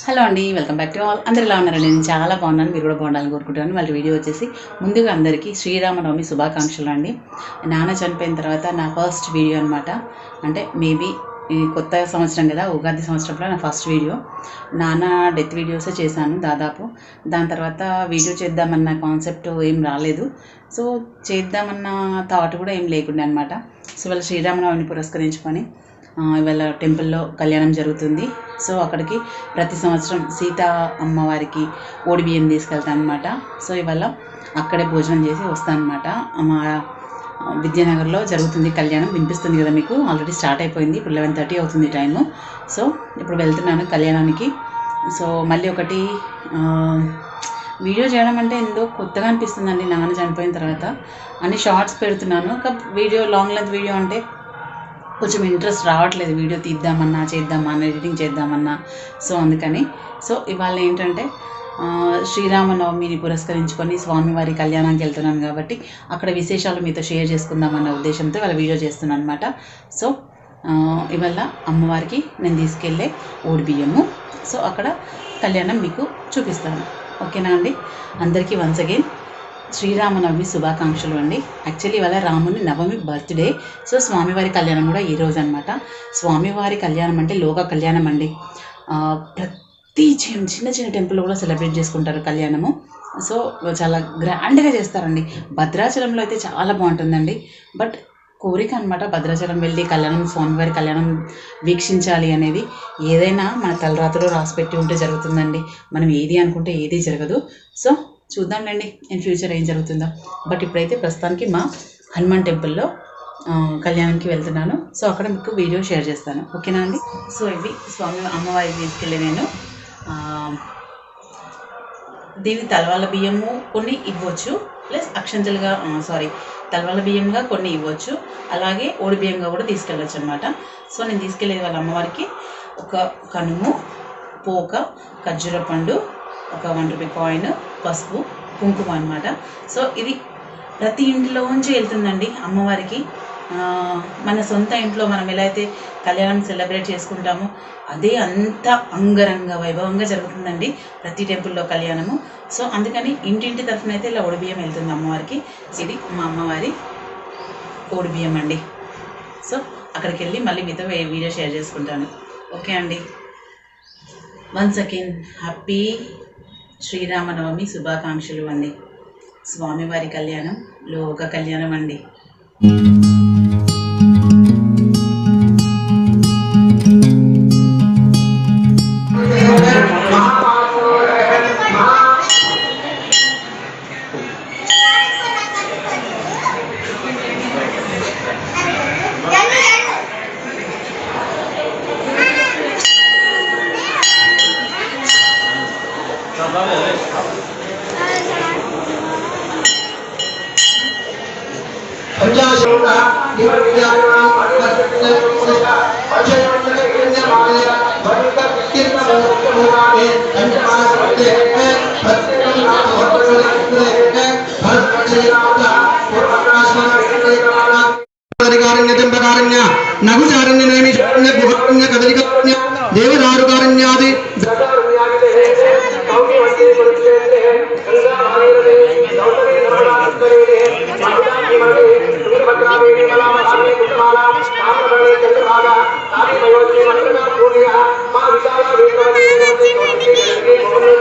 Hello అండి welcome back to all. అందరు ఎలా ఉన్నారండి? నేను చాలా బాగున్నాను మీరు కూడా బాగుండాలని కోరుకుంటున్నాను. వాళ్ళ వీడియో వచ్చేసి ముందుగా అందరికీ శ్రీరామనవమి శుభాకాంక్షలు అండి. నాన్న చనిపోయిన తర్వాత నా ఫస్ట్ వీడియో అనమాట అంటే మేబీ కొత్త సంవత్సరం కదా ఉగాది సంవత్సరంలో నా ఫస్ట్ వీడియో నాన్న డెత్ వీడియోసే చేశాను దాదాపు. దాని తర్వాత వీడియో చేద్దామన్న కాన్సెప్ట్ ఏం రాలేదు. సో చేద్దామన్న థాట్ కూడా ఏం లేకుండే అనమాట సో వాళ్ళ శ్రీరామనవమిని పురస్కరించుకొని ఇవాళ టెంపుల్లో కళ్యాణం జరుగుతుంది. సో అక్కడికి ప్రతి సంవత్సరం సీతా అమ్మవారికి ఓడి బియ్యం తీసుకెళ్తాను అనమాట సో ఇవాళ అక్కడే భోజనం చేసి వస్తాను అనమాట మా విద్యానగర్లో జరుగుతుంది కళ్యాణం. వినిపిస్తుంది కదా మీకు? ఆల్రెడీ స్టార్ట్ అయిపోయింది. ఇప్పుడు లెవెన్ థర్టీ అవుతుంది టైము. సో ఇప్పుడు వెళ్తున్నాను కళ్యాణానికి. సో మళ్ళీ ఒకటి వీడియో చేయడం అంటే ఎందుకో కొత్తగా అనిపిస్తుందండి. నాన్న చనిపోయిన తర్వాత. అన్ని షార్ట్స్ పెడుతున్నాను. ఒక వీడియో లాంగ్ లెంత్ వీడియో అంటే కొంచెం ఇంట్రెస్ట్ రావట్లేదు. వీడియో తీద్దామన్నా చేద్దామన్నా ఎడిటింగ్ చేద్దామన్నా. సో అందుకని. సో ఇవాళ ఏంటంటే శ్రీరామనవమిని పురస్కరించుకొని స్వామివారి కళ్యాణానికి వెళ్తున్నాను కాబట్టి అక్కడ విశేషాలు మీతో షేర్ చేసుకుందామన్న ఉద్దేశంతో ఇవాళ వీడియో చేస్తున్నాను అనమాట సో ఇవాళ అమ్మవారికి నేను తీసుకెళ్ళే ఓడి బియ్యము. సో అక్కడ కళ్యాణం మీకు చూపిస్తాను. ఓకేనా అండి? అందరికీ వన్స్ అగైన్ శ్రీరామనవమి శుభాకాంక్షలు అండి. యాక్చువల్లీ ఇవాళ రాముని నవమి బర్త్డే సో స్వామివారి కళ్యాణం కూడా ఈ రోజు అనమాట స్వామివారి కళ్యాణం అంటే లోక కళ్యాణం అండి. ప్రతి చిన్న చిన్న చిన్న టెంపుల్ కూడా సెలబ్రేట్ చేసుకుంటారు కళ్యాణము. సో చాలా గ్రాండ్గా చేస్తారండి. భద్రాచలంలో అయితే చాలా బాగుంటుందండి. బట్ కోరిక అనమాట భద్రాచలం వెళ్ళి కళ్యాణం స్వామివారి కళ్యాణం వీక్షించాలి అనేది. ఏదైనా మన తలరాత్రిలో రాసిపెట్టి ఉంటే జరుగుతుందండి. మనం ఏది అనుకుంటే ఏది జరగదు. సో చూద్దాంలేండి ఇన్ ఫ్యూచర్ ఏం జరుగుతుందో. బట్ ఇప్పుడైతే ప్రస్తుతానికి మా హనుమాన్ టెంపుల్లో ఆ, కళ్యాణంకి వెళ్తున్నాను. సో అక్కడ మీకు వీడియో షేర్ చేస్తాను. ఓకేనా అండి? సో ఇవి స్వామి అమ్మవారికి తీసుకెళ్ళి నేను. దీని తలవాల బియ్యము కొన్ని ఇవ్వచ్చు. ప్లస్ అక్షంతలుగా సారీ తలవాల బియ్యంగా కొన్ని ఇవ్వచ్చు. అలాగే ఓడి బియ్యంగా కూడా తీసుకెళ్ళచ్చు అనమాట సో నేను తీసుకెళ్ళేది వాళ్ళ అమ్మవారికి ఒక కనుము పోక ఖర్జూర పండు ఒక వన్ రూపీ కాయిన్ పసుపు కుంకుమ అనమాట సో ఇది ప్రతి ఇంట్లోంచి వెళ్తుందండి అమ్మవారికి. మన సొంత ఇంట్లో మనం ఎలా అయితే కళ్యాణం సెలబ్రేట్ చేసుకుంటామో అదే అంత అంగరంగ వైభవంగా జరుగుతుందండి ప్రతి టెంపుల్లో కళ్యాణము. సో అందుకని ఇంటింటి తరఫున అయితే ఇలా ఒడిబియ్యం వెళ్తుంది అమ్మవారికి. ఇది మా అమ్మవారి ఒడిబియ్యం అండి. సో అక్కడికి వెళ్ళి మళ్ళీ మీతో వీడియో షేర్ చేసుకుంటాను. ఓకే అండి. వన్స్ అగైన్ హ్యాపీ శ్రీరామనవమి శుభాకాంక్షలు అండి. స్వామివారి కళ్యాణం లోక కళ్యాణం అండి. നഘുചാരണ്യ നൈമിഷാരണ്യ ഗുഹാരണ്യ കദലികാരണ്യ ദേവദാരുകാരണ്യാദി सुंदरेरे माधुदानी मणि वीरभद्रा देवी मला महाने कुटमाला आमरणे चंद्रभागा आदि प्रयोजने मणिकर्णा पूर्णिया माँ विशाला वेदवती नमस्ते नमस्ते नमस्ते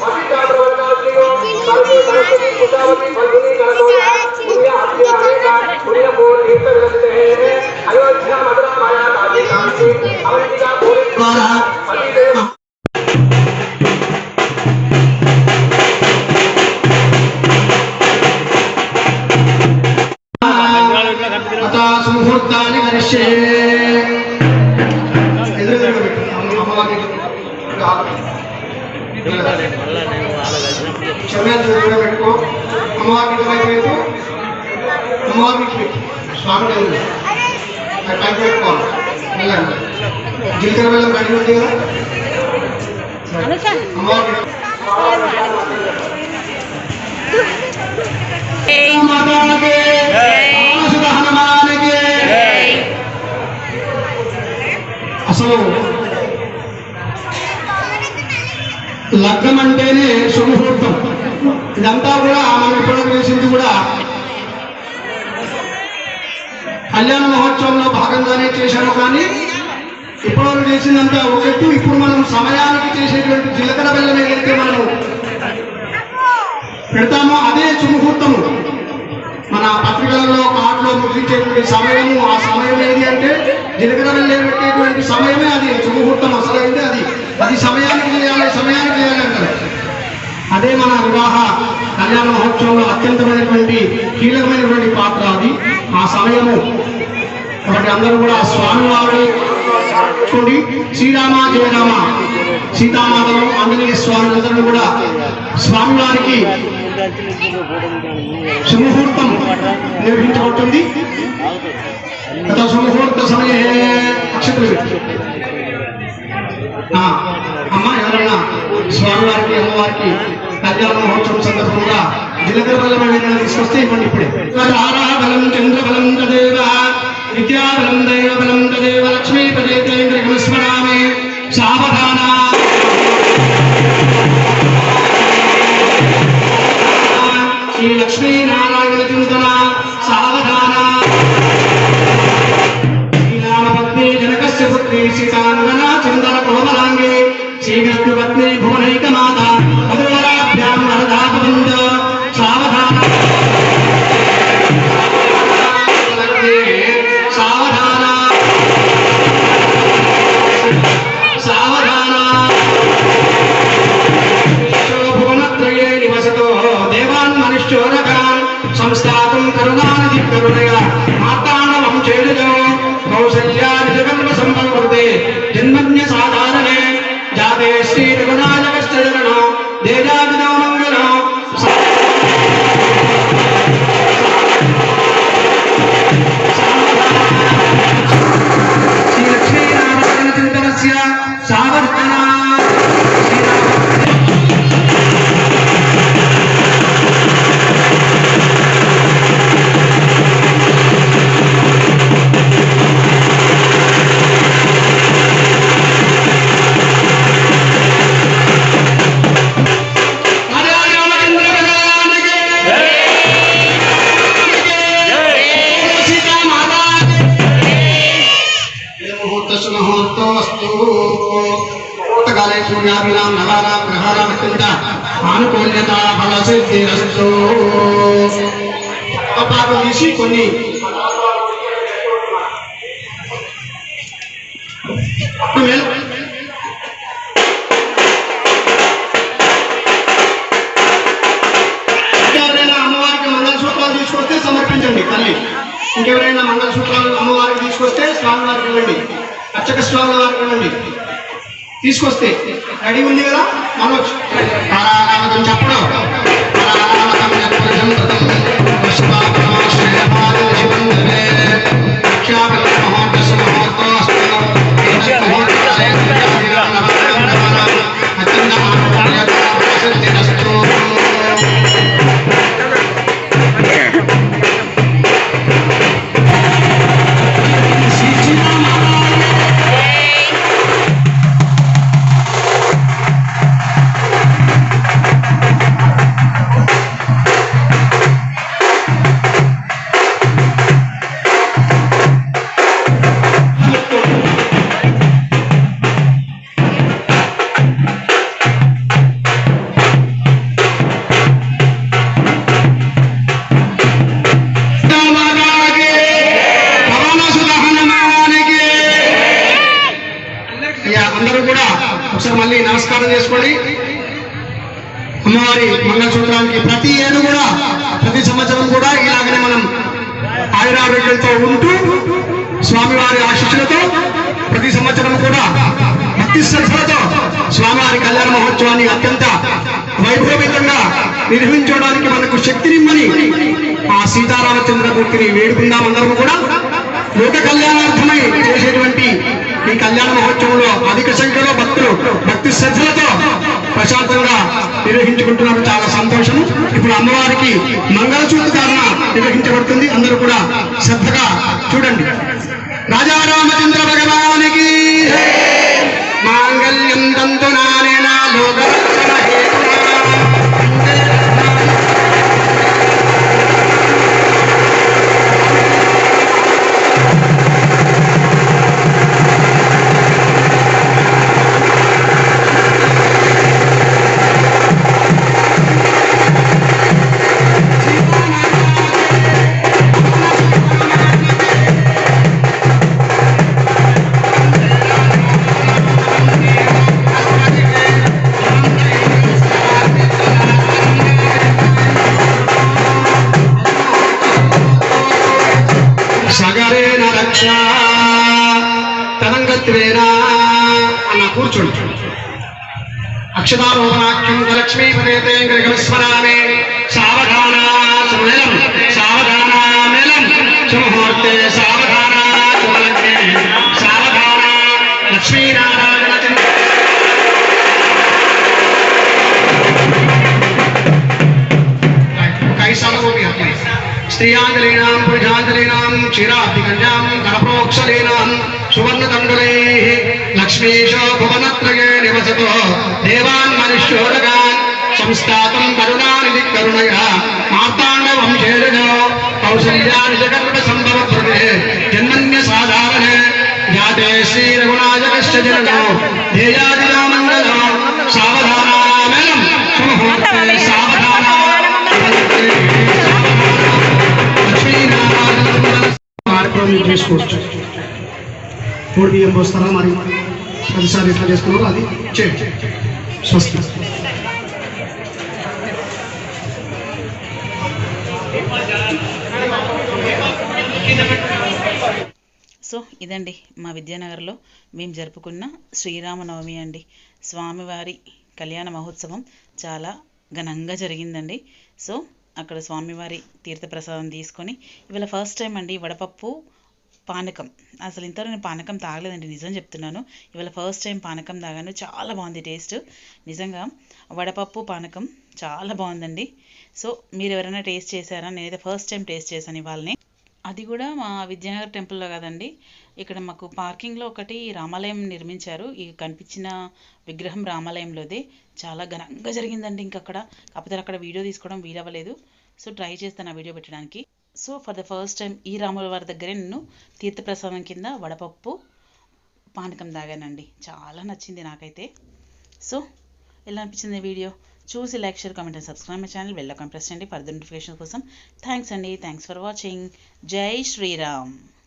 वशिष्ठ प्रवर्ता श्रीयो सर्वे सरस्वती पुतावती फल्गु ಭೂತಾನಿ ಮನುಷ್ಯೇ ಕ್ಷಮೆಯನ್ನು ಎದುರಬೇಕು ಅಮ್ಮವಾಗಿ ಎದುರಾಗಬೇಕು ಅಮ್ಮವಾಗಿ ಬೇಕು ಸ್ವಾಮಿ ಕಾಂಟ್ರಾಕ್ಟ್ ಕಾಲ್ ಇಲ್ಲ ಜೀಲ್ಕರ ಮೇಲೆ ಗಾಡಿ ಹೊಂದಿದ್ದೀರಾ ಅಮ್ಮವಾಗಿ ಮಾತಾಡೋಕೆ అసలు లగ్నం అంటేనే శుభముహూర్తం ఇదంతా కూడా మనం ఇప్పటివరకు వేసింది కూడా కళ్యాణ మహోత్సవంలో భాగంగానే చేశారు కానీ ఇప్పటివరకు చేసిందంతా ఒకటి ఇప్పుడు మనం సమయానికి చేసేటువంటి జీలకర్ర బెల్లం ఏదైతే మనము పెడతామో అదే శుభముహూర్తము మన పత్రికలలో కార్డులో ముగించేటువంటి సమయము ఆ సమయం ఏది అంటే జీలకర్ర పెట్టేటువంటి సమయమే అది. శుభముహూర్తం అసలైంది అది. అది సమయానికి చేయాలి సమయానికి చేయాలి అంటారు. అదే మన వివాహ కళ్యాణ మహోత్సవంలో అత్యంతమైనటువంటి కీలకమైనటువంటి పాత్ర అది. ఆ సమయము కాబట్టి అందరూ కూడా స్వామివారి చూడండి శ్రీరామ జయరామ సీతామాతలు ఆంజనేయ స్వామి అందరూ కూడా స్వామివారికి వారికి సుముహూర్తం నిర్వహించబడుతుంది గత సుముహూర్త సమయే అమ్మ ఎవరైనా స్వామివారికి అమ్మవారికి కళ్యాణ మహోత్సవం సందర్భంగా జీలకర్ర బలం తీసుకొస్తే ఇవ్వండి ఇప్పుడే. తారా బలం చంద్ర బలం గ్రహాణాం అత్యంత ఆనుకూల్యత ఫల తీసి కొన్ని. ఇంకెవరైనా అమ్మవారికి మంగళసూత్రాలు తీసుకొస్తే సమర్పించండి తల్లి. ఇంకెవరైనా మంగళసూత్రాలు అమ్మవారికి తీసుకొస్తే స్వామివారికి వెళ్ళండి. అర్చక స్వామివారికి వెళ్ళండి. తీసుకొస్తే. రెడీ ఉంది కదా? మనోజ్. చెప్పడం. స్వామివారి ఆశీస్సులతో ప్రతి సంవత్సరం కూడా భక్తి శ్రద్ధలతో స్వామివారి కళ్యాణ మహోత్సవాన్ని అత్యంత వైభవీతంగా నిర్వహించడానికి మనకు శక్తినిమ్మని ఆ సీతారామచంద్రమూర్తిని వేడుకుందాం అందరం కూడా. లోక కళ్యాణార్థమై చేసేటువంటి ఈ కళ్యాణ మహోత్సవంలో అధిక సంఖ్యలో భక్తులు భక్తి శ్రద్ధలతో ప్రశాంతంగా నిర్వహించుకుంటున్నారు. చాలా సంతోషం. ఇప్పుడు అమ్మవారికి మంగళసూత్రధారణ నిర్వహించబడుతుంది. అందరూ కూడా శ్రద్ధగా చూడండి. రాజా రామచంద్ర భగవానికి. మాంగళ్యం తంతు నానేనా లోక సగరేణ రక్ష తరంగత్వేనా అన్న కూర్చోండి. అక్షదారోహణాఖ్యం లక్ష్మీపదే స్మరామే సావధానా श्रियांजलीनां पुरुषाञ्जलीनां क्षीराब्धिकन्यां करप्रोक्षलीनां सुवर्णतण्डुलैः लक्ष्मीशो भुवनत्रये निवसतो देवान् मनुष्यो जगान् संस्थातं करुणानिधि करुणया मार्ताण्डवंशेजो कौसल्यानिजकर्मसम्भवप्रभे जन्मन्य साधारण ज्ञाते श्रीरघुनायकश्च जनो ध्येयादिरामङ्गलो सावधानामेनं। सावधानामेनं కార్యక్రమం చేసుకోవచ్చు మూడు బియ్యం పోస్తారా మరి? ప్రతిసారి ఎట్లా చేసుకున్నారో అది చేయండి. స్వస్తి. సో ఇదండి మా విద్యానగర్లో మేము జరుపుకున్న శ్రీరామనవమి అండి. స్వామివారి కళ్యాణ మహోత్సవం చాలా ఘనంగా జరిగిందండి. సో అక్కడ స్వామివారి తీర్థప్రసాదం తీసుకొని ఇవాళ ఫస్ట్ టైం అండి వడపప్పు పానకం. అసలు ఇంతవరకు నేను పానకం తాగలేదండి నిజం చెప్తున్నాను. ఇవాళ ఫస్ట్ టైం పానకం తాగాను చాలా బాగుంది టేస్ట్ నిజంగా వడపప్పు పానకం చాలా బాగుందండి. సో మీరు ఎవరైనా టేస్ట్ చేశారా? నేనైతే ఫస్ట్ టైం టేస్ట్ చేశాను ఇవాళనే. అది కూడా మా విద్యానగర్ టెంపుల్లో కదండి. ఇక్కడ మాకు పార్కింగ్లో ఒకటి రామాలయం నిర్మించారు. ఈ కనిపించిన విగ్రహం రామాలయంలోదే. చాలా ఘనంగా జరిగిందండి ఇంక అక్కడ. కాకపోతే అక్కడ వీడియో తీసుకోవడం వీలవ్వలేదు. సో ట్రై చేస్తాను ఆ వీడియో పెట్టడానికి. So for the first time ఈ రాముల వారి దగ్గరే నేను తీర్థప్రసాదం కింద వడపప్పు పానకం తాగానండి. చాలా నచ్చింది నాకైతే. సో ఎలా అనిపించింది వీడియో? చూసి like share comment and subscribe my channel. వెళ్ళకుండా ప్రెస్ చేయండి. ఫర్దర్ నోటిఫికేషన్ కోసం థ్యాంక్స్ అండి. Thanks for watching. Jai Shri Ram.